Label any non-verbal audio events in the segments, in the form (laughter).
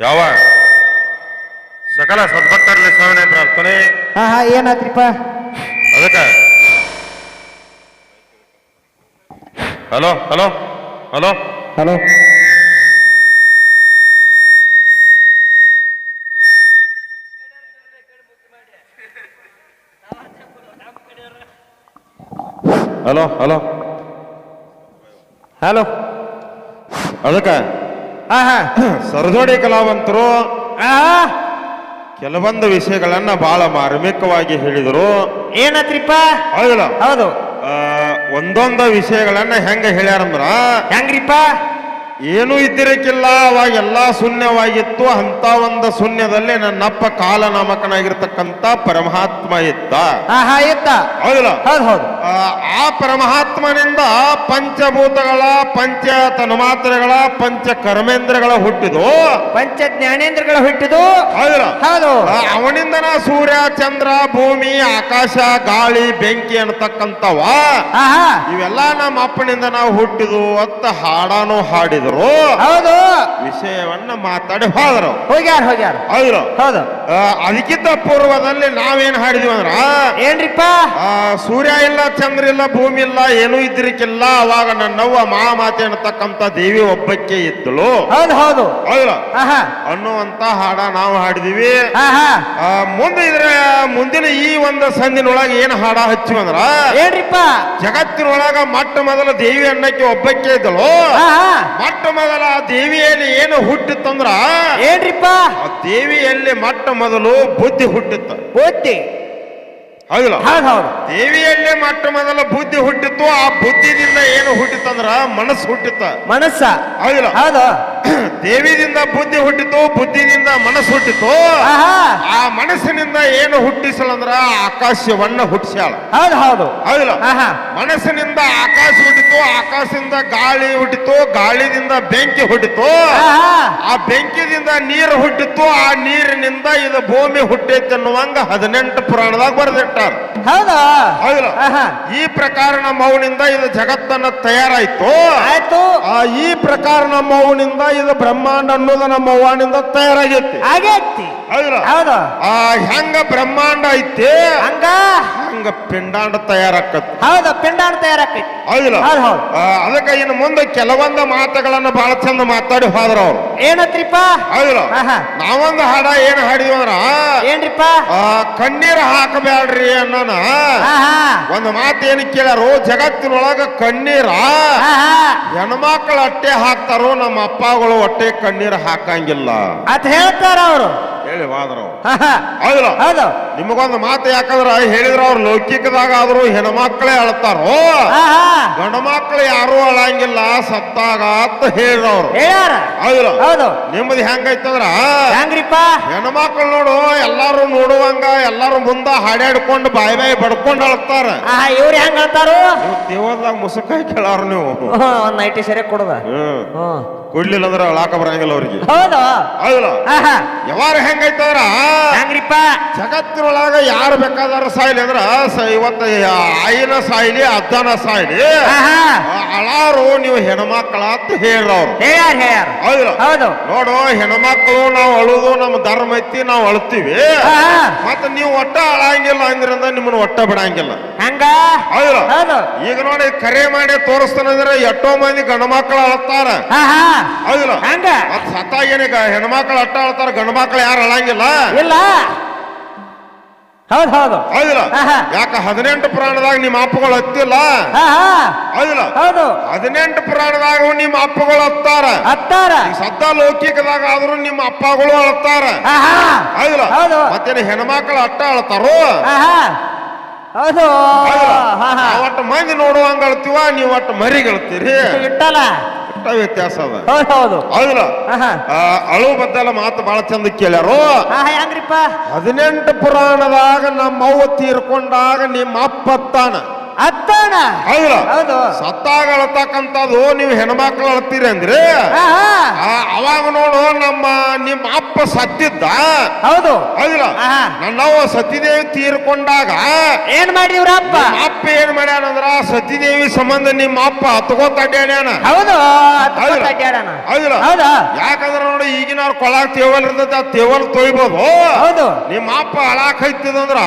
ಯಾವ? ಸಕಲ ಸದ್ಭಕ್ತರಲ್ಲಿ ಶ್ರವಣೆ ಪ್ರಾರ್ಥನೆ. ಹಾ ಹಾ ಏನಾತ್ರಿಪ್ಪ ಅದಕ್ಕೆ? Hello hello hello. Hello. Hello hello. Hello. ಅದಕ್ಕೆ? ಸರಜೋಡಿ ಕಲಾವಂತರು ಆ ಕೆಲವೊಂದು ವಿಷಯಗಳನ್ನ ಬಹಳ ಮಾರ್ಮಿಕವಾಗಿ ಹೇಳಿದರು. ಏನತ್ರಿಪ್ಪ? ಹೌದು. ಆ, ಒಂದೊಂದು ವಿಷಯಗಳನ್ನ ಹೆಂಗ ಹೇಳ್ಯಾರಂದ್ರ ಹೆಂಗ್ರಿಪ್ಪ? ಏನೂ ಇದ್ದಿರಕ್ಕಿಲ್ಲ ಅವಾಗ ಎಲ್ಲ ಶೂನ್ಯವಾಗಿತ್ತು. ಅಂತ ಒಂದು ಶೂನ್ಯದಲ್ಲಿ ನನ್ನಪ್ಪ ಕಾಲನಾಮಕನಾಗಿರ್ತಕ್ಕಂಥ ಪರಮಾತ್ಮ ಇದ್ದ. ಹೌದಿಲ್ಲ? ಹೌದು ಹೌದು. ಆ, ಪರಮಾತ್ಮನಿಂದ ಪಂಚಭೂತಗಳ ಪಂಚ ತನ್ಮಾತ್ರೆಗಳ ಪಂಚ ಕರ್ಮೇಂದ್ರಗಳ ಹುಟ್ಟಿದು? ಪಂಚ ಜ್ಞಾನೇಂದ್ರಗಳ ಹುಟ್ಟಿದು ಅವನಿಂದ ಹೌದು ಅವನಿಂದನ ಸೂರ್ಯ ಚಂದ್ರ ಭೂಮಿ ಆಕಾಶ ಗಾಳಿ ಬೆಂಕಿ ಅನ್ನತಕ್ಕಂಥವ. ಇವೆಲ್ಲ ನಮ್ಮ ಅಪ್ಪನಿಂದ ನಾವು ಹುಟ್ಟಿದು ಅಂತ ಹಾಡಾನು ಹೌದು. ವಿಷಯವನ್ನ ಮಾತಾಡಿ ಹೋದರು. ಹೋಗ್ಯಾರ ಹೋಗ್ಯಾರ. ಹೌದು. ಹೌದು ಅದಕ್ಕಿಂತ ಪೂರ್ವದಲ್ಲಿ ನಾವೇನ್ ಹಾಡಿದ್ವಿ ಅಂದ್ರ ಏನ್ರಿಪ್ಪ? ಆ, ಸೂರ್ಯ ಇಲ್ಲ ಚಂದ್ರ ಇಲ್ಲ ಭೂಮಿ ಇಲ್ಲ ಏನೂ ಇದ್ರಿಕ್ಕಿಲ್ಲ ಅವಾಗ ನನ್ನವ್ವ ಮಹಾಮಾತೆ ಅನ್ನತಕ್ಕಂತ ದೇವಿ ಒಬ್ಬಕ್ಕೆ ಇದ್ದಳು. ಹೌದು ಹೌದು. ಹೌದು. ಆಹಾ. ಅನ್ನುವಂತ ಹಾಡ ನಾವು ಹಾಡಿದೀವಿ. ಆಹಾ. ಆ, ಮುಂದೆ ಇದ್ರ ಮುಂದಿನ ಈ ಒಂದು ಸಂದಿನೊಳಗೆ ಏನ್ ಹಾಡ ಹಚ್ಚಿವಿ ಅಂದ್ರ ಏನ್ರಿಪ್ಪ? ಜಗತ್ತಿನೊಳಗ ಮೊಟ್ಟ ಮೊದಲ ದೇವಿ ಅನ್ನಕ್ಕೆ ಒಬ್ಬಕ್ಕೆ ಇದ್ದಳು. ದೇವಿಯಲ್ಲಿ ಏನು ಹುಟ್ಟಿತ್ತಂದ್ರ ಏನ್ರಿಪ್ಪ? ಆ ದೇವಿಯಲ್ಲಿ ಮೊಟ್ಟ ಮೊದಲು ಬುದ್ಧಿ ಹುಟ್ಟಿತ್ತು. ಬುದ್ಧಿ? ಹೌದಿಲ್ಲ? ಹೌದು ಹೌದು. ದೇವಿಯಲ್ಲೇ ಮೊಟ್ಟ ಮೊದಲ ಬುದ್ಧಿ ಹುಟ್ಟಿತ್ತು. ಆ ಬುದ್ಧಿದಿಂದ ಏನು ಹುಟ್ಟಿತ್ತಂದ್ರ ಮನಸ್ಸು ಹುಟ್ಟಿತ್ತ. ಮನಸ್ಸ. ಹೌದಿಲ್ಲ? ಹೌದು. (clears throat) ದೇವಿದಿಂದ ಬುದ್ಧಿ ಹುಟ್ಟಿತು ಬುದ್ಧಿದಿಂದ ಮನಸ್ಸು ಹುಟ್ಟಿತು ಆ ಮನಸ್ಸಿನಿಂದ ಏನು ಹುಟ್ಟಿಸಲಂದ್ರ ಆಕಾಶವನ್ನ ಹುಟ್ಟಿಸ್ಯಾಳ. ಹೌದು ಹೌದು. ಹೌದಿಲ್ಲ? ಆಹಾ. ಮನಸ್ಸಿನಿಂದ ಆಕಾಶ ಹುಟ್ಟಿತು ಆಕಾಶದಿಂದ ಗಾಳಿ ಹುಟ್ಟಿತು ಗಾಳಿದಿಂದ ಬೆಂಕಿ ಹುಟ್ಟಿತು ಆ ಬೆಂಕಿದಿಂದ ನೀರು ಹುಟ್ಟಿತ್ತು ಆ ನೀರಿನಿಂದ ಇದು ಭೂಮಿ ಹುಟ್ಟೈತೆ ಅನ್ನುವಂಗ ಹದಿನೆಂಟು ಪುರಾಣದಾಗ ಬರೆದಿಟ್ಟಾರ ಹೌದಾ? ಹೌದಿಲ್ಲ ಈ ಪ್ರಕಾರ ನಮ್ಮ ಮೌನಿಂದ ಇದು ಜಗತ್ತನ್ನ ತಯಾರಾಯ್ತು. ಆಯ್ತು. ಆ ಈ ಪ್ರಕಾರ ನಮ್ಮ ಮೌನಿಂದ ಇದು ಬ್ರಹ್ಮಾಂಡ ಅನ್ನೋದು ನಮ್ಮ ಅವನಿಂದ ತಯಾರಾಗೈತಿ. ಆಗೈತಿ. ಹೌದು. ಆ ಹೆಂಗ ಬ್ರಹ್ಮಾಂಡ ಐತಿ? ಹಂಗ? ಹಂಗ ಪಿಂಡಾಂಡ ತಯಾರಾಕತ್? ಹೌದು ಪಿಂಡಾಂಡ ತಯಾರಾಕೈತಿ. ಹೌದಿಲ್ಲ ಅದಕ್ಕೆ ಇನ್ನು ಮುಂದೆ ಕೆಲವೊಂದು ಮಾತುಗಳನ್ನ ಬಹಳ ಚಂದ ಮಾತಾಡಿ ಹೋದ್ರ ಅವ್ರು. ಏನತ್ರಿಪ್ಪ? ಹೌದಿಲ್ಲ ನಾವೊಂದು ಹಾಡ ಏನ್ ಹಾಡಿದ್ವಿ ಅಂದ್ರ ಏನ್ರಿಪ್ಪ? ಆ, ಕಣ್ಣೀರ್ ಹಾಕಬ್ಯಾಡ್ರಿ ಹಾ ಒಂದು ಮಾತು ಏನು ಕೇಳಾರು ಜಗತ್ತಿನೊಳಗ ಕಣ್ಣೀರ? ಹೆಣ್ಮಕ್ಳು ಅಟ್ಟೆ ಹಾಕ್ತಾರೋ ನಮ್ಮ ಅಪ್ಪಗಳು ಹೊಟ್ಟೆ ಕಣ್ಣೀರು ಹಾಕಂಗಿಲ್ಲ. ಅಂತ ಹೇಳ್ತಾರ ಅವರು. ಹೇಳಿ ವಾದ್ರ ಹೌದಿಲ್ಲ ಹೌದು. ನಿಮಗೊಂದು ಮಾತು ಯಾಕಂದ್ರ ಹೇಳಿದ್ರ ಅವ್ರು ಲೌಕಿಕದಾಗ ಆದ್ರೂ ಹೆಣ್ಮಕ್ಳೇ ಅಳ್ತಾರೋ? ಗಂಡ ಮಕ್ಳು ಯಾರು ಅಳಂಗಿಲ್ಲ ಸತ್ತಾಗ ಅಂತ ಹೇಳಿದ್ರು ಹೇಳ್ಯಾರ. ನಿಮ್ದು ಹೌದು. ನಿಮ್ಮದು ಹೆಂಗೈತಂದ್ರ? ಹೆಂಗ್ರಿಪ್ಪ? ಹೆಣ್ಮಕ್ಳು ನೋಡು ಎಲ್ಲಾರು ನೋಡುವಂಗ ಎಲ್ಲಾರು ಮುಂದ ಹಾಡ್ಯಾಡ್ಕೊಂಡು ಬಾಯಿ ಬಾಯಿ ಬಡ್ಕೊಂಡು ಅಳ್ತಾರ. ಇವ್ರು ಹೆಂಗ್ ಅಳತಾರು? ದೇವದಾಗ ಮುಸುಕಾಯಿ ಕೇಳಾರ ನೀವು. ನೈಟಿ ಸರಿ ಕೊಡದ. ಹ್ಮ್. ಕೊಡ್ಲಿಲ್ಲ ಅಂದ್ರೆ ಅಳಾಕ ಬರಂಗಿಲ್ಲ ಅವ್ರಿಗೆ ಹೌದು? ಹೌದಿಲ್ಲ ಹಾ ಹಾ ಯಾವಾರ ಹೆಂಗೈತಂದ್ರ ಹೆಂಗ್ರಿಪ್ಪ. ಜಗತ್ತಿನೊಳಗ ಯಾರು ಬೇಕಾದಾರ ಸಾಯ್ಲಿ ಅಂದ್ರ ಸ- ಇವತ್ತ ಆಯಿನ ಸಾಯ್ಲಿ ಅದ್ದನ ಸಾಯ್ಲಿ. ಹಾ ಹಾ ಆ ಅಳಾರು ನೀವು ಹೆಣ್ಮಕ್ಳ ಅಂತ ಹೇಳ್ರವ್ರು. ಹೇಳ್ಯಾರ ಹೇಳ್ಯಾರ. ಹೌದಿಲ್ಲ? ಹೌದು. ನೋಡು ಹೆಣ್ಮಕ್ಳು ನಾವು ಅಳುದು ನಮ್ಮ ಧರ್ಮ ಐತಿ ನಾವು ಅಳ್ತೀವಿ. ಹಾ ಹಾ ಮತ್ತ ನೀವು ಒಟ್ಟ ಅಳಂಗಿಲ್ಲ ಅಂದ್ರಿಂದ ನಿಮ್ಮನ್ನ ಒಟ್ಟ ಬಿಡಂಗಿಲ್ಲ. ಹಂಗ? ಹೌದಿಲ್ಲ? ಹೌದು. ಈಗ ನೋಡಿ ಕರೆ ಮಾಡಿ ತೋರಿಸ್ತಾನಂದ್ರೆ ಎಷ್ಟೋ ಮಂದಿ ಗಂಡ ಮಕ್ಕಳು ಅಳ್ತಾರ. ಹಾ ಹಾ ಹೌದಿಲ್ಲ. ಹಂಗ? ಮತ್ ಸತ್ತಾಗೇನೆ ಹೆಣ್ಮಕ್ಳು ಅಟ್ಟ ಆಳ್ತಾರ ಗಂಡ ಮಕ್ಳು ಯಾರು ಅಳಂಗಿಲ್ಲ? ಇಲ್ಲ. ಹೌದು ಹೌದು. ಹೌದಿಲ್ಲ. ಹಾ, ಹಾ. ಯಾಕ ಹದಿನೆಂಟು ಪುರಾಣದಾಗ ನಿಮ್ಮ ಅಪ್ಪಗಳು ಹತ್ತಿಲ್ಲ? ಹಾ ಹಾ. ಹೌದಿಲ್ಲ. ಹೌದು. ಹದಿನೆಂಟು ಪುರಾಣದಾಗ ನಿಮ್ಮ ಅಪ್ಪಗಳು ಹತ್ತಾರ? ಹತ್ತಾರ. ಈಗ ಸದ್ದ ಲೌಕಿಕದಾಗ ಆದ್ರೂ ನಿಮ್ಮ ಅಪ್ಪಗಳು ಅಳ್ತಾರ? ಹಾ ಹಾ. ಹೌದಿಲ್ಲ. ಹೌದು. ಮತ್ತೇನು ಹೆಣ್ಮಕ್ಳು ಅಟ್ಟ ಅಳ್ತಾರೋ ಹಾ ಹಾ. ಹೌದು. ಹೌದಿಲ್ಲ? ಹಾ ಹಾ. ನಾವ್ ಒಟ್ಟು ಮಂದಿ ನೋಡುವಂಗ ಅಳ್ತೀವ ನೀವು ಒಟ್ಟು ಮರಿಗಳ್ತೀರಿ ಇಟ್ಟಲ್ಲ ಅಷ್ಟ ವ್ಯತ್ಯಾಸ ಅದ. ಹೌದು ಹೌದು. ಹೌದಿಲ್ಲ? ಆಹಾ. ಆ, ಅಳು ಬದ್ದಲ ಮಾತು ಬಹಳ ಚಂದ ಕೇಳ್ಯಾರೋ. ಹಾ ಹಾ ಹೆಂಗ್ರಿಪ್ಪ? ಹದಿನೆಂಟು ಪುರಾಣದಾಗ ನಮ್ಮ ಅವ್ವ ತೀರ್ಕೊಂಡಾಗ ನಿಮ್ಮ ಅಪ್ಪತ್ತಾನ ತಾನ ಅತ್ತಣ ಹೌದಲ್ಲ ಹೌದು. ಸತ್ತಾಗ ಅಳತಕ್ಕಂಥದ್ದು ನೀವು ಹೆಣ್ಮಕ್ಳು ಅಳ್ತೀರಿ ಅಂದ್ರೆ? ಅವಾಗ ನೋಡು ನಮ್ಮ ನಿಮ್ಮ ಅಪ್ಪ ಸತ್ತಿದ್ದ. ಹೌದು. ಹೌದಿಲ್ಲ? ನನ್ನವ ನನ್ನವ್ವ ಸತಿದೇವಿ ತೀರ್ಕೊಂಡಾಗ ಏನ್ ಮಾಡಿ ಅಪ್ಪ? ಅಪ್ಪ ಏನ್ ಮಾಡ್ಯಾನಂದ್ರ ಸತಿದೇವಿ ಸಂಬಂಧ ನಿಮ್ಮ ಅಪ್ಪ ಹತ್ಕೋತ ಅಡ್ಯಾಡ್ಯಾನ ಹೌದು ಹೌದಲ್ಲ? ಹೌದಾ ಯಾಕಂದ್ರ ನೋಡಿ ಈಗಿನ ಅವ್ರ ಕೊಳಾಗ ತೇವಲ್ ಇರ್ತೈತೆ ಆ ತೇವಲ್ ತೊಯ್ಬೋದು. ಹೌದು. ನಿಮ್ಮ ಅಪ್ಪ ಅಳಾಕ್ ಹೈತಿದಂದ್ರ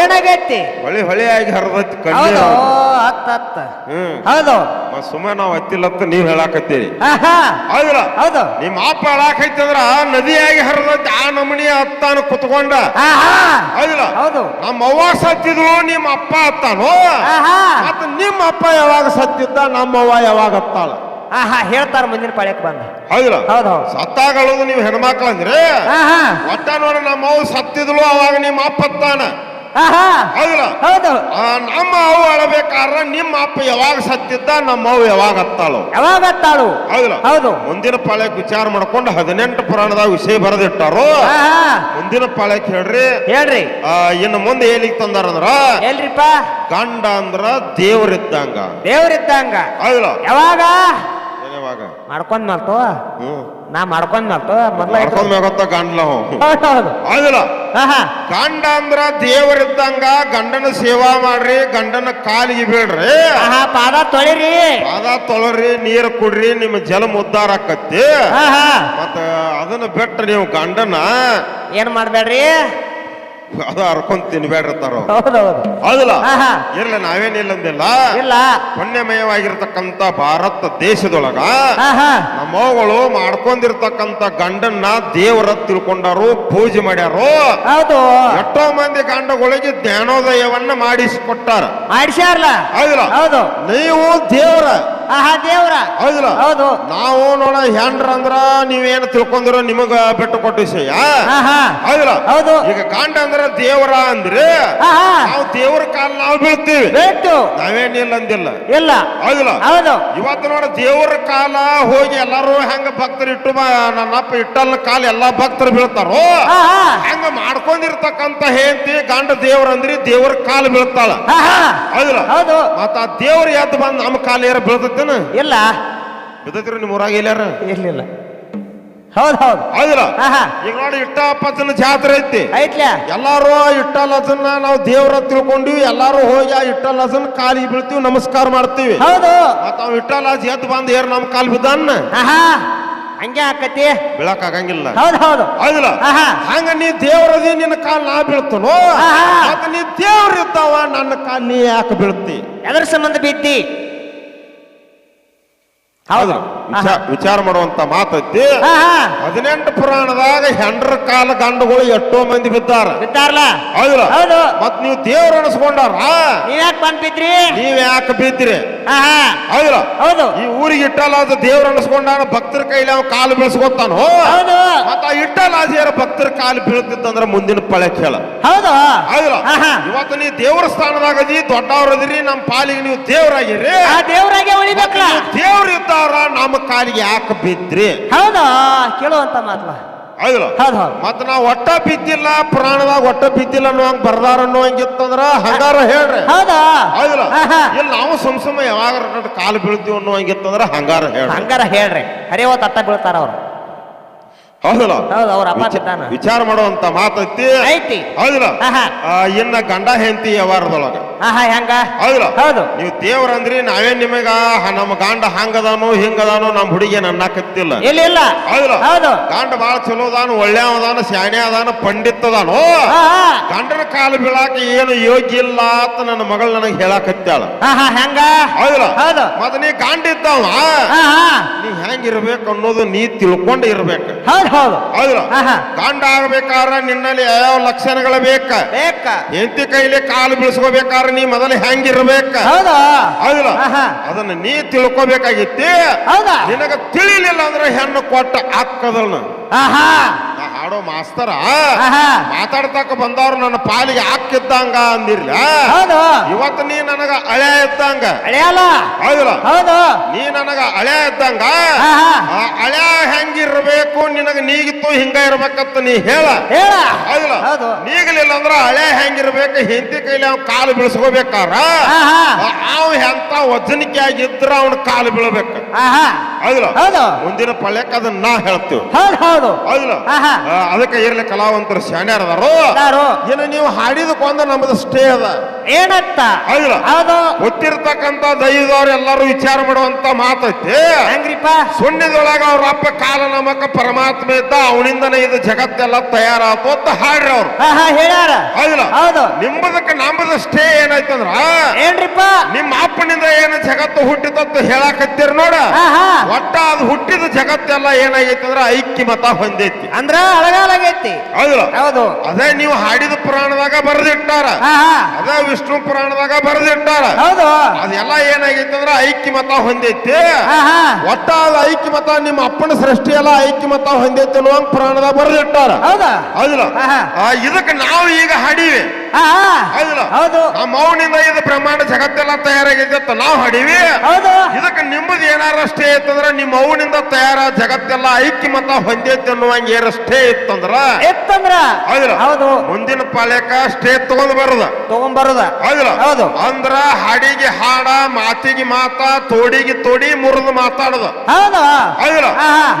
ಏನಾಗೈತಿ? ಹೊಳಿ ಹೊಳಿಯಾಗಿ ಹರಿದೈತಿ ಹೌದು. ಅತ್ತ ಹತ್ತ ಹತ್ತ ಹ್ಮ್. ಹೌದು. ಸುಮ್ಮನೆ ನಾವು ಹತ್ತಿಲ್ಲತ್ತ ನೀವ್ ಹೇಳಾಕತ್ತೀರಿ. ಹೌದಿಲ್ಲ? ಹೌದು. ನಿಮ್ಮ ಅಪ್ಪ ಹೇಳಾಕೈತಂದ್ರ ನದಿಯಾಗಿ ಹರಿದಂತೆ ಆ ನಮನಿ ಹತ್ತಾನ ಕುತ್ಕೊಂಡ. ಹೌದಿಲ್ಲ? ಹೌದು. ನಮ್ಮ ಅವ್ವ ಸತ್ತಿದ್ಲು ನಿಮ್ಮ ಅಪ್ಪ ಹತ್ತಾನು ಮತ್ತ ನಿಮ್ಮ ಅಪ್ಪ ಯಾವಾಗ ಸತ್ತಿದ್ದ ನಮ್ಮವ್ವ ಯಾವಾಗ ಹತ್ತಾಳ ಆಹಾ ಹೇಳ್ತಾರ ಮುಂದಿನ ಪಾಳ್ಯಕ್ ಬಂದ. ಹೌದಿಲ್ಲ? ಹೌದು. ಹೌದು ಸತ್ತಾಗಳದು ನೀವು ಹೆಣ್ಮಕ್ಳು ಅಂದ್ರೆ ಒಟ್ಟ ನೋಡ ನಮ್ಮ ಅವ್ವ ಸತ್ತಿದ್ಳು ಅವಾಗ ನಿಮ್ಮ ಅಪ್ಪ ಹತ್ತಾನ ಹೌದು. ಆ, ನಮ್ಮ ಅವು ಅಳಬೇಕಾದ್ರ ನಿಮ್ಮ ಅಪ್ಪ ಯಾವಾಗ ಸತ್ತಿದ್ದ ನಮ್ಮ ಅವ್ವ ಯಾವಾಗ ಹತ್ತಾಳು ಯಾವಾಗ ಹತ್ತಾಳು ಹೌದಿಲ್ಲ? ಹೌದು. ಮುಂದಿನ ಪಾಳ್ಯಕ್ ವಿಚಾರ ಮಾಡ್ಕೊಂಡು ಹದಿನೆಂಟು ಪುರಾಣದಾಗ ವಿಷಯ ಬರೆದಿಟ್ಟಾರು. ಆಹಾ. ಮುಂದಿನ ಪಾಳ್ಯಕ್ ಹೇಳ್ರಿ. ಹೇಳ್ರಿ. ಆ, ಇನ್ನು ಮುಂದೆ ಏನಿಗೆ ತಂದಾರಂದ್ರ? ಎಲ್ರಿಪ್ಪ? ಗಂಡ ಅಂದ್ರ ದೇವ್ರಿದ್ದಂಗ. ದೇವ್ರಿದ್ದಂಗ. ಹೌದಿಲ್ಲ? ಯಾವಾಗ? ಯಾವಾಗ? ಮಾಡ್ಕೊಂಡ್ ಮಾಡ್ತು ಹ್ಮ್. ನಾ ಮಾಡ್ಕೊಂಡ್ ಮಾಡ್ತು ಮೊದ್ಲ ಮಾಡ್ಕೊಂಡ್ ಮ್ಯಾಗತ್ತ ಗಂಡ್ಲ ಅವ. ಹೌದು ಹೌದು. ಹೌದಿಲ್ಲ? ಆಹಾ ಗಂಡ ಅಂದ್ರ ದೇವರಿದ್ದಂಗ ಗಂಡನ ಸೇವಾ ಮಾಡ್ರಿ ಗಂಡನ ಕಾಲಿಗೆ ಬೀಳ್ರಿ ಆಹಾ ಪಾದ ತೊಳಿರಿ ಪಾದ ತೊಳರಿ ನೀರು ಕುಡ್ರಿ ನಿಮ್ಮ ಜಲ ಉದ್ಧಾರ ಆಕತ್ತಿ ಆಹಾ ಮತ್ತ ಅದನ್ನ ಬಿಟ್ಟು ನೀವು ಗಂಡನ ಏನ್ ಮಾಡ್ಬೇಡ್ರಿ ಅದ ಹರ್ಕೊಂಡ್ ಹೌದು ಹೌದಿಲ್ಲ? ಆಹಾ ಇರ್ಲ ನಾವೇನಿಲ್ಲ ಅಂದಿಲ್ಲ ಇಲ್ಲ. ಪುಣ್ಯಮಯವಾಗಿರ್ತಕ್ಕಂತ ಭಾರತ ದೇಶದೊಳಗ ಆಹಾ ನಮ್ಮವುಗಳು ಮಾಡ್ಕೊಂಡಿರ್ತಕ್ಕಂತ ಗಂಡನ್ನ ದೇವರ ತಿಳ್ಕೊಂಡಾರು ಪೂಜೆ ಮಾಡ್ಯಾರು. ಹೌದು. ಎಷ್ಟೋ ಮಂದಿ ಗಂಡಗಳಿಗೆ ಜ್ಞಾನೋದಯವನ್ನ ಮಾಡಿಸಿಕೊಟ್ಟಾರ. ಮಾಡ್ಸ್ಯಾರ್ಲ. ಹೌದಿಲ್ಲ? ಹೌದು. ನೀವು ದೇವರ ಆಹಾ ದೇವ್ರ. ಹೌದಿಲ್ಲ. ಹೌದು. ನಾವು ನೋಡ ಹೆಂಡ್ರ ಅಂದ್ರ ನೀವೇನು ತಿಳ್ಕೊಂಡಿರೋ ನಿಮಗ ಬಿಟ್ಟು ಕೊಟ್ಟ ವಿಷಯ ಆಹಾ. ಹೌದಿಲ್ಲ. ಹೌದು. ಈಗ ಕಾಂಡ ಅಂದ್ರ ದೇವರ ಅಂದ್ರೆ ಆಹಾ. ನಾವು ದೇವ್ರ ಕಾಲ ನಾವು ಬೀಳ್ತೀವಿ. ಬಿಟ್ಟು. ನಾವೇನಿಲ್ಲ ಅಂದಿಲ್ಲ. ಇಲ್ಲ. ಹೌದಿಲ್ಲ. ಹೌದು. ಇವತ್ತು ನೋಡ ದೇವರ ಕಾಲ ಹೋಗಿ ಎಲ್ಲಾರು ಹೆಂಗ ಭಕ್ತರು ಇಟ್ಟು ನನ್ನ ಅಪ್ಪ ಇಟ್ಟಲ್ಲ ಕಾಲ ಎಲ್ಲಾ ಭಕ್ತರು ಬೀಳ್ತಾರೋ? ಆಹಾ. ಹೆಂಗ ಮಾಡ್ಕೊಂಡಿರ್ತಕ್ಕಂತ ಹೆಂಡತಿ ಗಂಡ ದೇವ್ರ ಅಂದ್ರಿ ದೇವ್ರ ಕಾಲ ಬೀಳ್ತಾಳ. ಆಹಾ. ಹೌದಿಲ್ಲ. ಹೌದು. ಮತ್ತ ಆ ದೇವ್ರ ಎದ್ದು ಬಂದ್ ನಮ್ಮ ಕಾಲ ಏರ ಬೀಳ್ತೈತೇನ ಇಲ್ಲ. ಬಿದ್ದೈತ್ರಿ ನಿಮ್ಮ ಊರಾಗ ಇಲ್ಲಾರ ಇರ್ಲಿಲ್ಲ. ಹೌದು ಹೌದು. ಹೌದಿಲ್ಲ? ಆಹಾ ಈಗ ನೋಡಿ ಇಟ್ಟಪ್ಪನ ಜಾತ್ರೆ ಐತಿ. ಐತ್ಲ? ಎಲ್ಲಾರು ಆ ನಾವು ದೇವ್ರ ತಿಳ್ಕೊಂಡಿವಿ. ಎಲ್ಲಾರು ಹೋಗಿ ಆ ಇಟ್ಟಲ್ಲಸನ್ ಕಾಲಿ ಬೀಳ್ತೀವಿ ನಮಸ್ಕಾರ ಮಾಡ್ತೀವಿ. ಹೌದು. ಮತ್ತ ಅವ್ ಇಟ್ಟಲಾಸ್ ಎದ್ದು ಬಂದ್ ಏರ್ ನಮ್ ಕಾಲ್ ಬಿದ್ದಾನ? ಆಹಾ ಹಂಗೆ ಆಕತಿ. ಬೀಳಕ್ ಆಗಂಗಿಲ್ಲ ಹೌದು ಹೌದು. ಹೌದಿಲ್ಲ? ಆಹಾ ಹಂಗ ನೀ ದೇವ್ರದಿ ನಿನ್ನ ಕಾಲ್ ನಾ ಬೀಳ್ತನೋ? ಆಹಾ. ಮತ್ತ ನೀ ದೇವ್ರ ಇದ್ದಾವ ನನ್ನ ಕಾಲ್ ನೀ ಯಾಕೆ ಬೀಳ್ತಿ? ಎದ್ರ ಸಂಬಂಧ ಬಿದ್ದಿ ಹೌದು. ವಿಚಾರ ಮಾಡುವಂತ ಮಾತೈತಿ. ಹದಿನೆಂಟು ಪುರಾಣದಾಗ ಹೆಂಡ್ರ ಕಾಲ ಗಂಡುಗಳು ಎಷ್ಟೋ ಮಂದಿ ಬಿದ್ದಾರ. ಬಿದ್ದಾರಲ್ಲ ಹೌದು ಹೌದು. ಮತ್ ನೀವು ದೇವ್ರ ಅನಿಸ್ಕೊಂಡಾರ ನೀವ್ ಯಾಕೆ ಬಂದ್ ಬಿದ್ರಿ ನೀವ್ ಯಾಕೆ ಬಿದ್ರಿ ಹೌದಿಲ್ಲ? ಹೌದು. ಈ ಊರಿಗೆ ಇಟ್ಟಲಾದ ದೇವ್ರ ಅನಿಸ್ಕೊಂಡಾನ ಭಕ್ತರ ಕೈಲಿ ಅವ ಕಾಲು ಬೀಳ್ಸ್ಕೊತಾನೋ ಹೌದು. ಮತ್ತ ಆ ಇಟ್ಟಲಾಜಿಯರ ಭಕ್ತರ ಕಾಲು ಬೀಳ್ತಿತ್ತಂದ್ರ ಮುಂದಿನ ಪಳೆ ಕೇಳ. ಹೌದು. ಆಹಾ. ಇವತ್ತು ನೀ ದೇವ್ರ ಸ್ಥಾನದಾಗದಿ ದೊಡ್ಡವ್ರದಿರಿ ನಮ್ಮ ಪಾಲಿಗೆ ನೀವು ದೇವರಾಗಿರಿ. ಆ ದೇವ್ರಾಗೆ ಉಳಿಬೇಕಲ್ಲ? ದೇವ್ರ ಇದ್ದಾರ ನಮ್ಮ ಕಾಲಿಗೆ ಯಾಕೆ ಬಿದ್ರಿ ಹೌದಾ? ಕೇಳುವಂತ ಮಾತಲ್ಲ ಮತ್ ಹೌದು ಹೌದು. ಮತ್ತ ನಾವ್ ಒಟ್ಟ ಬಿದ್ದಿಲ್ಲ ಪುರಾಣದಾಗ ಒಟ್ಟ ಬಿದ್ದಿಲ್ಲ ಅನ್ನೋ ಹಂಗ ಬರ್ದಾರ ಅನ್ನೋ ಹಂಗಿತ್ತಂದ್ರ ಹಂಗಾರ ಹೇಳ್ರಿ. ಹೌದಾ? ಹೌದಿಲ್ಲ. ಆಹಾ. ಇಲ್ಲ ನಾವು ಸುಮ್ ಸುಮ್ಮ ಯಾವಾಗ ಕಾಲು ಬೀಳ್ತೀವಿ ಅನ್ನೋ ಹಂಗಿತ್ತಂದ್ರ ಹಂಗಾರ ಹೇಳ್ರಿ. ಹಂಗಾರ ಹೇಳ್ರಿ. ಹರಿಯೋ ತಟ್ಟ ಬೀಳ್ತಾರ ಅವ್ರು. ಹೌದಲ್ಲ. ಹೌದು ಅವ್ರ ಅಪ್ಪ ವಿಚ- ಬಿದ್ದಾನ. ವಿಚಾರ ಮಾಡುವಂತ ಮಾತೈತಿ ಐತಿ. ಹೌದಿಲ್ಲ. ಆಹಾ ಆ, ಇನ್ನ ಗಂಡ ಹೆಂಡತಿ ವ್ಯವಹಾರದೊಳಗ ಆಹಾ ಹೆಂಗ? ಹೌದು. ನೀವು ದೇವ್ರ ಅಂದ್ರಿ ನಾವೇ ನಿಮಗ ಹ- ನಮ್ಮ ಗಂಡ ಹಂಗದಾನೋ ಹಿಂಗದಾನೋ ನಮ್ಮ ಹುಡುಗಿ ಅನ್ನಕತ್ತಿಲ್ಲ. ಇಲ್ಲ ಇಲ್ಲ. ಹೌದು. ಗಂಡ ಬಾಳ ಚಲೋ ಅದಾನ ಒಳ್ಳೆ ಅದಾನ ಶಾಣೆ ಅದಾನ ಪಂಡಿತ್ ಅದಾನೋ ಆಹಾ ಗಂಡನ ಕಾಲು ಬೀಳಾಕ ಏನು ಯೋಗ್ಯ ಇಲ್ಲ ಅಂತ ನನ್ನ ಮಗಳು ನನಗೆ ಹೇಳಾಕತ್ತಾಳ. ಆಹಾ ಹೆಂಗ? ಹೌದು. ಮತ್ತ ನೀ ಗಂಡ ಇದ್ದಾವ ಆಹಾ ನೀ ಹೆಂಗಿರ್ಬೇಕು ಅನ್ನೋದು ನೀ ತಿಳ್ಕೊಂಡು ಇರ್ಬೇಕು. ಹೌದು ಹೌದು. ಹೌದಿಲ್ಲ ಆಹಾ ಗಂಡ ಆಗ್ಬೇಕಾರ ನಿನ್ನಲ್ಲಿ ಯಾವ ಲಕ್ಷಣಗಳು ಬೇಕ? ಬೇಕ. ಹೆಂಡತಿ ಕೈಲಿ ಕಾಲು ಬೀಳ್ಸ್ಕೋಬೇಕಾರ ನೀ ಮೊದಲು ಹೆಂಗಿರ್ಬೇಕ? ಹೌದಾ? ಹೌದಿಲ್ಲ? ಆಹಾ. ಅದನ್ನ ನೀ ತಿಳ್ಕೊಬೇಕಾಗಿತ್ತಿ? ಹೌದಾ? ನಿನಗ ತಿಳಿಲಿಲ್ಲ ಅಂದ್ರೆ ಹೆಣ್ಣು ಕೊಟ್ಟ ಹಾಕದಲ್ನ? ಆಹಾ. ಹಾಡೋ ಮಾಸ್ತರ? ಮಾತಾಡ್ತಾಕ ಮಾತಾಡ್ತಕ್ಕ ಬಂದವ್ರು ನನ್ನ ಪಾಲಿಗೆ ಹಾಕಿದ್ದಂಗ ಅಂದಿರ್ಲ? ಇವತ್ತು ನೀ ನನಗ ಅಳೆ ಇದ್ದಂಗ? ಹೌದಲ್ಲ? ಹೌದು. ನೀ ನನಗ ಅಳೆ ಇದ್ದಂಗ? ಅಳೆ ಹಳೆ ಹೆಂಗಿರ್ಬೇಕು ನಿನಗ ನೀಗಿತ್ತು ಹಿಂಗ ಇರ್ಬೇಕಂತ ನೀ ಹೇಳ. ಹೇಳ. ಹೌದಲ್ಲ? ಹೌದು. ನೀಗಲಿಲ್ಲ ಅಂದ್ರ ಹಳೆ ಹೆಂಗಿರ್ಬೇಕು ಹಿಂದಿ ಕೈಲಿ ಅವ್ನ ಕಾಲು ಬೆಳೆಸ್ಕೋಬೇಕಾರ ಅವ್ ಎಂತ ವಜನಿಕೆ ಆಗಿದ್ರ ಅವನ ಕಾಲು ಬೀಳ್ಬೇಕು? ಹೌದಲ್ಲ? ಹೌದು. ಮುಂದಿನ ಪಳ್ಯಕ್ಕೆ ಅದನ್ನ ನಾ ಹೇಳ್ತೀವಿ. ಹೌದಲ್ಲ? ಆಹಾ ಆ, ಅದಕ್ಕೆ ಇರ್ಲಿ ಕಲಾವಂತರು ಶಾಣ್ಯಾರ ಅದಾರು ಏನು ನೀವು ಹಾಡಿದಕ್ಕೊಂದು ನಮ್ದು ಸ್ಟೇ ಅದ. ಏನತ್ತ? ಹೌದಲ್ಲ? ಹೌದು. ಗೊತ್ತಿರ್ತಕ್ಕಂತ ದೈವದವ್ರು ಎಲ್ಲರೂ ವಿಚಾರ ಮಾಡುವಂತ ಮಾತೈತಿ. ಹೆಂಗ್ರಿಪ್ಪ? ಸುಣ್ಣಿದೊಳಗ ಅವ್ರ ಅಪ್ಪ ಕಾಲ ನಮಕ ಪರಮಾತ್ಮ ಇದ್ದ ಅವನಿಂದನೇ ಇದು ಜಗತ್ತೆಲ್ಲ ತಯಾರಾತು ಅಂತ ಹಾಡ್ರಿ ಅವ್ರು ಆಹಾ ಹೇಳ್ಯಾರ. ಹೌದಲ್ಲ? ಹೌದು. ನಿಮ್ಮದಕ್ಕೆ ನಮ್ಮದ ಸ್ಟೇ ಏನಾಯ್ತಂದ್ರ ಏನ್ರಿಪ್ಪ? ನಿಮ್ಮ ಅಪ್ಪನಿಂದ ಏನು ಜಗತ್ತು ಹುಟ್ಟಿತಂತ ಹೇಳಾಕತ್ತೀರ ನೋಡ. ಒಟ್ಟ ಅದು ಹುಟ್ಟಿದ ಜಗತ್ತೆಲ್ಲ ಏನಾಗೈತಂದ್ರ ಐಕ್ಯ ಮತ ಹೊಂದೈತಿ. ಅಂದ್ರ ಅಳಗಾಲಾಗೈತಿ. ಹೌದಲ್ಲ ಹೌದು. ಅದೇ ನೀವು ಹಾಡಿದ ಪುರಾಣದಾಗ ಬರೆದಿಟ್ಟಾರ. ಆಹಾ ಅದೇ ವಿಷ್ಣು ಪುರಾಣದಾಗ ಬರೆದಿಟ್ಟಾರ. ಹೌದು. ಅದೆಲ್ಲ ಏನಾಗೈತಿ ಅಂದ್ರ ಐಕ್ಯ ಮತ ಹೊಂದೈತಿ. ಆಹಾ ಒಟ್ಟ ಅದು ಐಕ್ಯ ಮತ ನಿಮ್ಮ ಅಪ್ಪನ ಸೃಷ್ಟಿ ಎಲ್ಲ ಐಕ್ಯ ಮತ ಹೊಂದೈತಿ ಅನ್ನುವಂಗ ಪುರಾಣದಾಗ ಬರೆದಿಟ್ಟಾರ. ಹೌದಾ. ಹೌದಿಲ್ಲ. ಆ, ಇದಕ್ಕೆ ನಾವು ಈಗ ಹಾಡಿವಿ. ಹೌದಲ್ಲ ಹೌದು. ನಮ್ಮ ಮೌನಿಂದ ಇದು ಪ್ರಮಾಣ ಜಗತ್ತೆಲ್ಲ ತಯಾರಾಗೈತೆ ಅಂತ ನಾವು ಹಡಿವಿ. ಹೌದು. ಇದಕ್ಕೆ ನಿಮ್ಮದು ಏನಾರ ಅಷ್ಟೇ ಇತ್ತಂದ್ರ ನಿಮ್ಮ ಮೌನಿಂದ ತಯಾರ ಜಗತ್ತೆಲ್ಲ ಐಕ್ಯ ಮತ ಹೊಂದೈತಿ ಅನ್ನುವಂಗ ಏನಷ್ಟೇ ಇತ್ತಂದ್ರ? ಇತ್ತಂದ್ರ? ಹೌದಲ್ಲ ಹೌದು. ಮುಂದಿನ ಪಾಳ್ಯಕ್ಕ ಸ್ಟೇ ತಗೊಂಡ್ ಬರುದ. ತಗೊಂಬರುದ. ಹೌದಲ್ಲ ಹೌದು. ಅಂದ್ರ ಹಾಡಿಗೆ ಹಾಡ ಮಾತಿಗೆ ಮಾತ ತೋಡಿಗೆ ತೋಡಿ ಮುರಿದು ಮಾತಾಡದ. ಹೌದು. ಹೌದಲ್ಲ.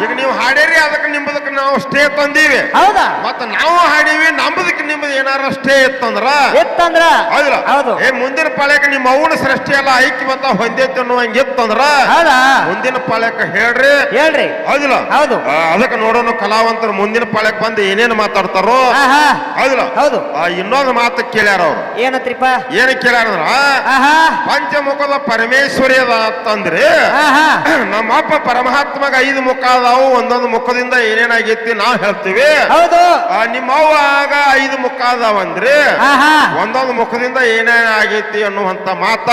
ಈಗ ನೀವು ಹಾಡೇರಿ ಅದಕ್ಕೆ ನಿಮ್ಮದಕ್ಕೆ ನಾವು ಸ್ಟೇ ತಂದೀವಿ. ಹೌದಾ. ಮತ್ತ ನಾವು ಹಾಡಿವಿ ನಮ್ಮದಕ್ಕೆ ನಿಮ್ಮದು ಏನಾರ ಅಷ್ಟೇ ಇತ್ತಂದ್ರ? ಎತ್ತಂದ್ರ? ಹೌದಲ್ಲ ಹೌದು. ಏ ಮುಂದಿನ ಪಾಳ್ಯಕ್ಕೆ ನಿಮ್ಮ ಅವನ ಸೃಷ್ಟಿ ಎಲ್ಲ ಐಕ್ಯ ಮತ ಹೊಂದೈತಿ ಅನ್ನೋ ಇತ್ತಂದ್ರ ಹೌದಾ? ಮುಂದಿನ ಪಾಳ್ಯಕ್ಕೆ ಹೇಳ್ರಿ. ಹೇಳ್ರಿ. ಹೌದಿಲ್ಲ? ಹೌದು. ಅದಕ್ಕೆ ನೋಡೋಣ ಕಲಾವಂತರು ಮುಂದಿನ ಪಾಳ್ಯಕ್ಕೆ ಬಂದು ಏನೇನು ಮಾತಾಡ್ತಾರೋ. ಹೌದಿಲ್ಲ? ಹೌದು. ಆ, ಇನ್ನೊಂದು ಮಾತು ಕೇಳ್ಯಾರ ಅವ್ರು. ಏನತ್ರಿಪ್ಪ? ಏನ್ ಕೇಳ್ಯಾರ ಪಂಚಮುಖದ ಪರಮೇಶ್ವರಿ ಅದ ಅಂತಂದ್ರಿ (clears throat) ನಮ್ಮ ಅಪ್ಪ ಪರಮಾತ್ಮಗ ಐದು ಮುಖ ಅದಾವು ಒಂದೊಂದು ಮುಖದಿಂದ ಏನೇನಾಗೈತಿ ನಾವ್ ಹೇಳ್ತೀವಿ. ಹೌದು. ನಿಮ್ಮ ಅವ್ವ ಆಗ ಐದು ಮುಖ ಅದಾವಂದ್ರೆ ಒಂದೊಂದು ಮುಖದಿಂದ ಏನೇನ್ ಆಗೈತಿ ಅನ್ನುವಂತ ಮಾತ.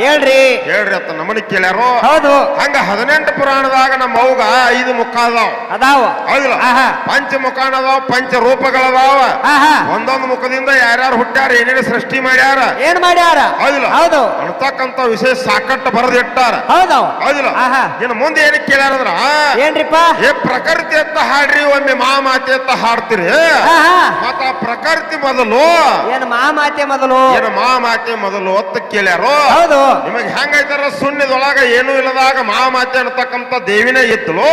ಹೇಳ್ರಿ. ಹೇಳ್ರಿ ಅಂತ ನಮ್ಮನಿ ಕೇಳ್ಯಾರು. ಹೌದು. ಹಂಗ ಹದಿನೆಂಟು ಪುರಾಣದಾಗ ನಮ್ಮ ಅವ್ಗ ಐದು ಮುಖ ಅದಾವ. ಅದಾವ. ಹೌದಿಲ್ಲ? ಆಹಾ. ಪಂಚ ಮುಖಾನದಾವ ಪಂಚ ರೂಪಗಳದಾವ. ಆಹಾ. ಒಂದೊಂದು ಮುಖದಿಂದ ಯಾರ್ಯಾರು ಹುಟ್ಟ್ಯಾರ ಏನೇನು ಸೃಷ್ಟಿ ಮಾಡ್ಯಾರ. ಏನ್ ಮಾಡ್ಯಾರ? ಹೌದಿಲ್ಲ? ಹೌದು. ಅಂತಕ್ಕಂತ ವಿಷಯ ಸಾಕಟ್ಟು ಬರೆದಿಟ್ಟಾರ. ಹೌದು ಹೌದಿಲ್ಲ? ಆಹಾ. ಇನ್ನು ಮುಂದೆ ಏನಕ್ಕೆ ಕೇಳ್ಯಾರಂದ್ರ ಏನ್ರಿಪ್ಪ? ಏ ಪ್ರಕೃತಿ ಅಂತ ಹಾಡ್ರಿ ಒಮ್ಮೆ ಮಾಮಾತಿ ಅಂತ ಹಾಡ್ತೀರಿ. ಆಹಾ. ಮತ್ತ ಆ ಪ್ರಕೃತಿ ಮೊದಲು ಏನ್ ಮಾಮಾತೆ ಮೊದಲು? ಏನು ಮಾಮಾತಿ ಮೊದಲು ಒತ್ತ ಕೇಳ್ಯಾರೋ? ಹೌದು. ನಿಮಗೆ ಹೆಂಗೈತಾರ ಸುಣ್ಣದೊಳಗ ಏನು ಇಲ್ಲದಾಗ ಮಾಮಾತೆ ಅನ್ನತಕ್ಕಂತ ದೇವಿನ ಇತ್ತಲು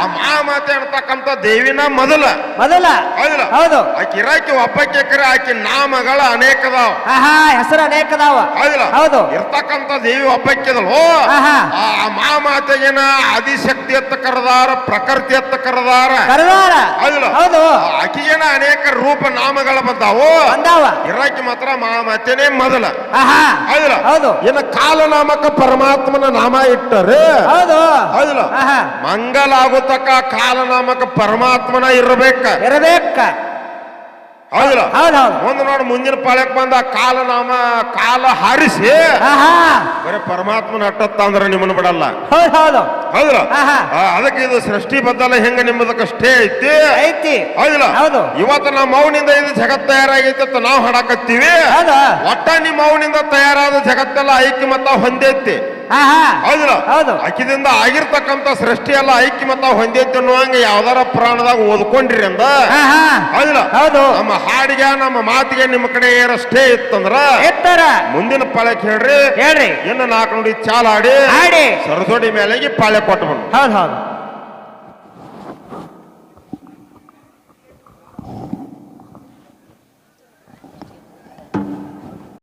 ಆ ಮಾಮಾತೆ ಅನ್ನತಕ್ಕಂತ ದೇವಿನ ಮೊದಲ. ಮೊದಲ. ಹೌದಿಲ್ಲ? ಹೌದು. ಆಕಿ ಇರಾಕಿ ಒಬ್ಬಕ್ಕೆ ಕರೆ ಆಕಿ ನಾಮಗಳ ಅನೇಕ ಅದಾವ ಆಹಾ ಹೆಸರು ಅನೇಕ ಅದಾವ ಹೌದಿಲ್ಲ? ಹೌದು. ಇರ್ತಕ್ಕಂತ ದೇವಿ ಒಬ್ಬಕ್ಕಿದಳು ಆ ಮಾಮಾತೆಗಿನ ಆದಿಶಕ್ತಿ ಎತ್ತ ಕರೆದಾರ ಪ್ರಕೃತಿ ಎತ್ತ ಕರೆದಾರ. ಕರದಾರ. ಹೌದಿಲ್ಲ? ಹೌದು. ಆಕಿಗೇನ ಅನೇಕ ರೂಪ ನಾಮಗಳ ಬಂದಾವು. ಬಂದಾವ. ಇರಾಕಿ ಮಾತ್ರ ಮಾಮಾತೆನೇ ಮೊದಲ. ಆಹಾ. ಹೌದಿಲ್ಲ? ಹೌದು. ಇನ್ನು ಕಾಲನಾಮಕ ಪರಮಾತ್ಮನ ನಾಮ ಇಟ್ಟರೆ ಹೌದು. ಹೌದಿಲ್ಲ? ಆಹಾ. ಮಂಗಲ ಆಗುತ್ತಕ್ಕ ಕಾಲನಾಮಕ ಪರಮಾತ್ಮನ ಇರಬೇಕ. ಇರಬೇಕ. ಹೌದಿಲ್ಲ? ಹೌದು ಹೌದು. ಮುಂದೆ ನೋಡಿ ಮುಂದಿನ ಪಾಳ್ಯಕ್ ಬಂದ ಕಾಲನಾಮ ಕಾಲ ಹಾರಿಸಿ ಆಹಾ. ಬರೀ ಪರಮಾತ್ಮನ ಹಟ್ಟತ್ತ ಅಂದ್ರೆ ನಿಮ್ಮನ್ನ ಬಿಡಲ್ಲ. ಹೌದು ಹೌದು. ಅದಕ್ಕೆ ಇದು ಸೃಷ್ಟಿ ಬದ್ದಲ್ಲ ಹೆಂಗ ನಿಮ್ಮದಕ್ಕಷ್ಟೇ ಐತಿ? ಐತಿ. ಹೌದಿಲ್ಲ? ಹೌದು. ಇವತ್ತು ನಮ್ಮ ಮೌನಿಂದ ಇದು ಜಗತ್ ತಯಾರಾಗೈತಿ ಅಂತ ನಾವು ಹಾಡಾಕತ್ತೀವಿ. ಒಟ್ಟ ನಿಮ್ಮ ಮೌನಿಂದ ತಯಾರಾದ ಜಗತ್ತೆಲ್ಲ ಐಕ್ಯ ಮತ ಆಹಾ ಹೌದಿಲ್ಲ? ಹೌದು. ಅಕ್ಕಿದಿಂದ ಆಗಿರ್ತಕ್ಕಂಥ ಸೃಷ್ಟಿ ಎಲ್ಲ ಐಕ್ಯ ಮತ ಹೊಂದೈತಿ ಅನ್ನುವಂಗ ಯಾವ್ದಾರ ಪುರಾಣದಾಗ ಓದ್ಕೊಂಡ್ರಿ ಅಂದ? ಹೌದಿಲ್ಲ? ಹೌದು. ನಮ್ಮ ಹಾಡಿಗೆ ನಮ್ಮ ಮಾತಿಗೆ ನಿಮ್ಮ ಕಡೆ ಏನಷ್ಟೇ ಇತ್ತಂದ್ರ? ಎತ್ತರ. ಮುಂದಿನ ಪಾಳ್ಯಕ್ಕೆ ಹೇಳ್ರಿ. ಹೇಳ್ರಿ. ಇನ್ನು ನಾಲ್ಕು ನೋಡಿ ಚಾಲಾಡಿ. ಆಡಿ ಸರಸೋಡಿ ಮೇಲೆಗೆ ಪಾಳ್ಯ ಕೊಟ್ಟು ಬಂದು. ಹೌದು ಹೌದು.